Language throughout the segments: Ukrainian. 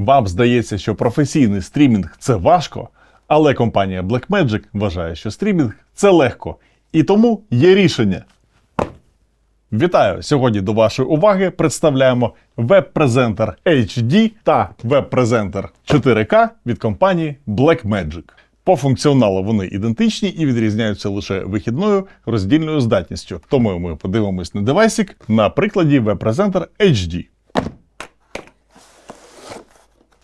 Вам здається, що професійний стрімінг це важко, але компанія Blackmagic вважає, що стрімінг це легко. І тому є рішення. Вітаю! Сьогодні до вашої уваги представляємо веб-презентер HD та веб-презентер 4К від компанії Blackmagic. По функціоналу вони ідентичні і відрізняються лише вихідною роздільною здатністю. Тому ми подивимось на девайсик на прикладі веб-презентер HD.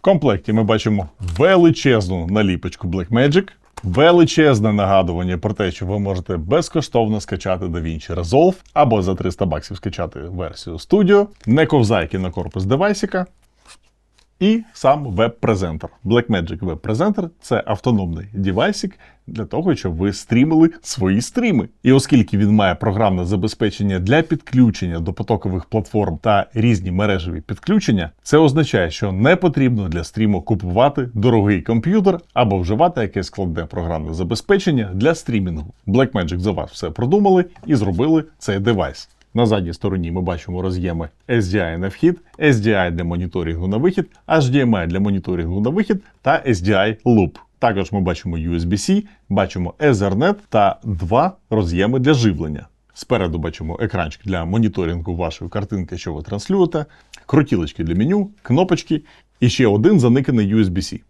Комплекті ми бачимо величезну наліпочку Blackmagic, величезне нагадування про те, що ви можете безкоштовно скачати DaVinci Resolve або за 300 баксів скачати версію Studio, не ковзайки на корпус девайсика. І сам веб-презентер. Blackmagic веб-презентер це автономний девайсик для того, щоб ви стрімили свої стріми. І оскільки він має програмне забезпечення для підключення до потокових платформ та різні мережеві підключення, це означає, що не потрібно для стріму купувати дорогий комп'ютер або вживати якесь складне програмне забезпечення для стрімінгу. Blackmagic за вас все продумали і зробили цей девайс. На задній стороні ми бачимо роз'єми SDI на вхід, SDI для моніторингу на вихід, HDMI для моніторингу на вихід та SDI Loop. Також ми бачимо USB-C, бачимо Ethernet та два роз'єми для живлення. Спереду бачимо екранчик для моніторингу вашої картинки, що ви транслюєте, крутілочки для меню, кнопочки і ще один заниканий USB-C.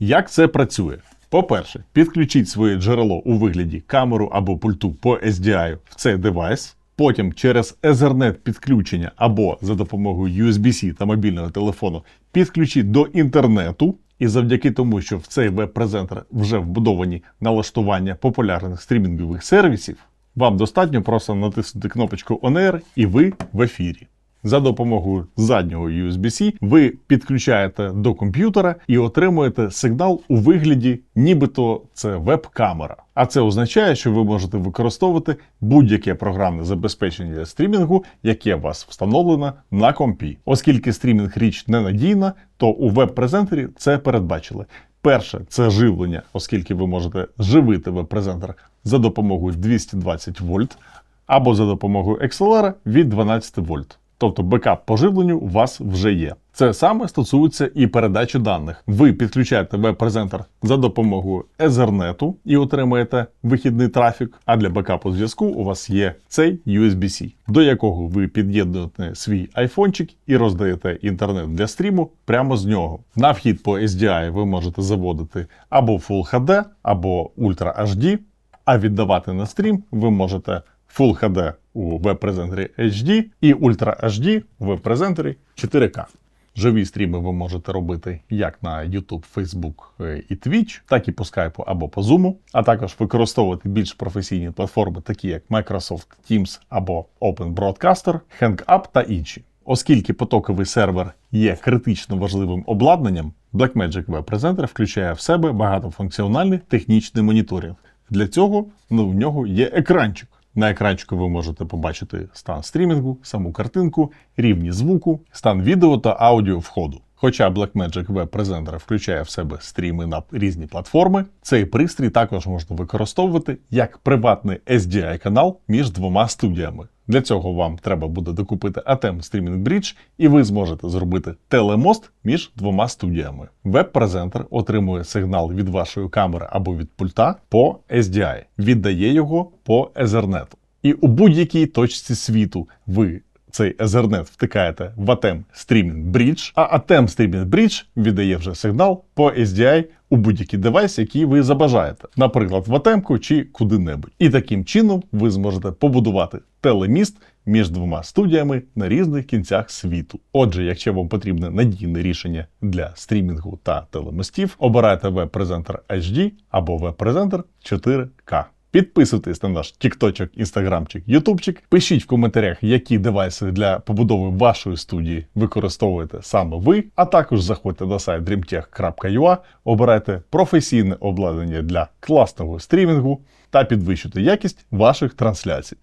Як це працює? По-перше, підключіть своє джерело у вигляді камеру або пульту по SDI в цей девайс. Потім через Ethernet підключення або за допомогою USB-C та мобільного телефону підключіть до інтернету. І завдяки тому, що в цей веб-презентер вже вбудовані налаштування популярних стрімінгових сервісів, вам достатньо просто натиснути кнопочку Air і ви в ефірі. За допомогою заднього USB-C ви підключаєте до комп'ютера і отримуєте сигнал у вигляді, нібито це веб-камера. А це означає, що ви можете використовувати будь-яке програмне забезпечення стрімінгу, яке у вас встановлено на компі. Оскільки стрімінг річ ненадійна, то у веб-презентері це передбачили. Перше це живлення, оскільки ви можете живити веб-презентер за допомогою 220 вольт або за допомогою XLR від 12 вольт. Тобто бекап по живленню у вас вже є. Це саме стосується і передачі даних. Ви підключаєте веб-презентер за допомогою Ethernet і отримаєте вихідний трафік. А для бекапу зв'язку у вас є цей USB-C, до якого ви під'єднуєте свій айфончик і роздаєте інтернет для стріму прямо з нього. На вхід по SDI ви можете заводити або Full HD, або Ultra HD, а віддавати на стрім ви можете Full HD у веб-презентері HD і Ultra HD в веб-презентері 4K. Живі стріми ви можете робити як на YouTube, Facebook е, і Twitch, так і по Skype або по Zoom, а також використовувати більш професійні платформи, такі як Microsoft Teams або Open Broadcaster, HangUp та інші. Оскільки потоковий сервер є критично важливим обладнанням, Blackmagic Web Presenter включає в себе багатофункціональний технічний моніторинг. Для цього ну, в нього є екранчик. На екранчику ви можете побачити стан стрімінгу, саму картинку, рівні звуку, стан відео та аудіо входу. Хоча Blackmagic Web Presenter включає в себе стріми на різні платформи, цей пристрій також можна використовувати як приватний SDI-канал між двома студіями. Для цього вам треба буде докупити ATEM Streaming Bridge, і ви зможете зробити телемост між двома студіями. Веб-презентер отримує сигнал від вашої камери або від пульта по SDI, віддає його по Ethernet. І у будь-якій точці світу ви цей Ethernet втикаєте в ATEM Streaming Bridge, а ATEM Streaming Bridge віддає вже сигнал по SDI у будь-який девайс, який ви забажаєте, наприклад, в ATEM чи куди-небудь. І таким чином ви зможете побудувати телеміст між двома студіями на різних кінцях світу. Отже, якщо вам потрібне надійне рішення для стрімінгу та телемостів, обирайте веб-презентер HD або веб-презентер 4К. Підписуйтесь на наш тікточок, інстаграмчик, ютубчик. Пишіть в коментарях, які девайси для побудови вашої студії використовуєте саме ви. А також заходьте на сайт dreamtech.ua, обирайте професійне обладнання для класного стрімінгу та підвищуйте якість ваших трансляцій.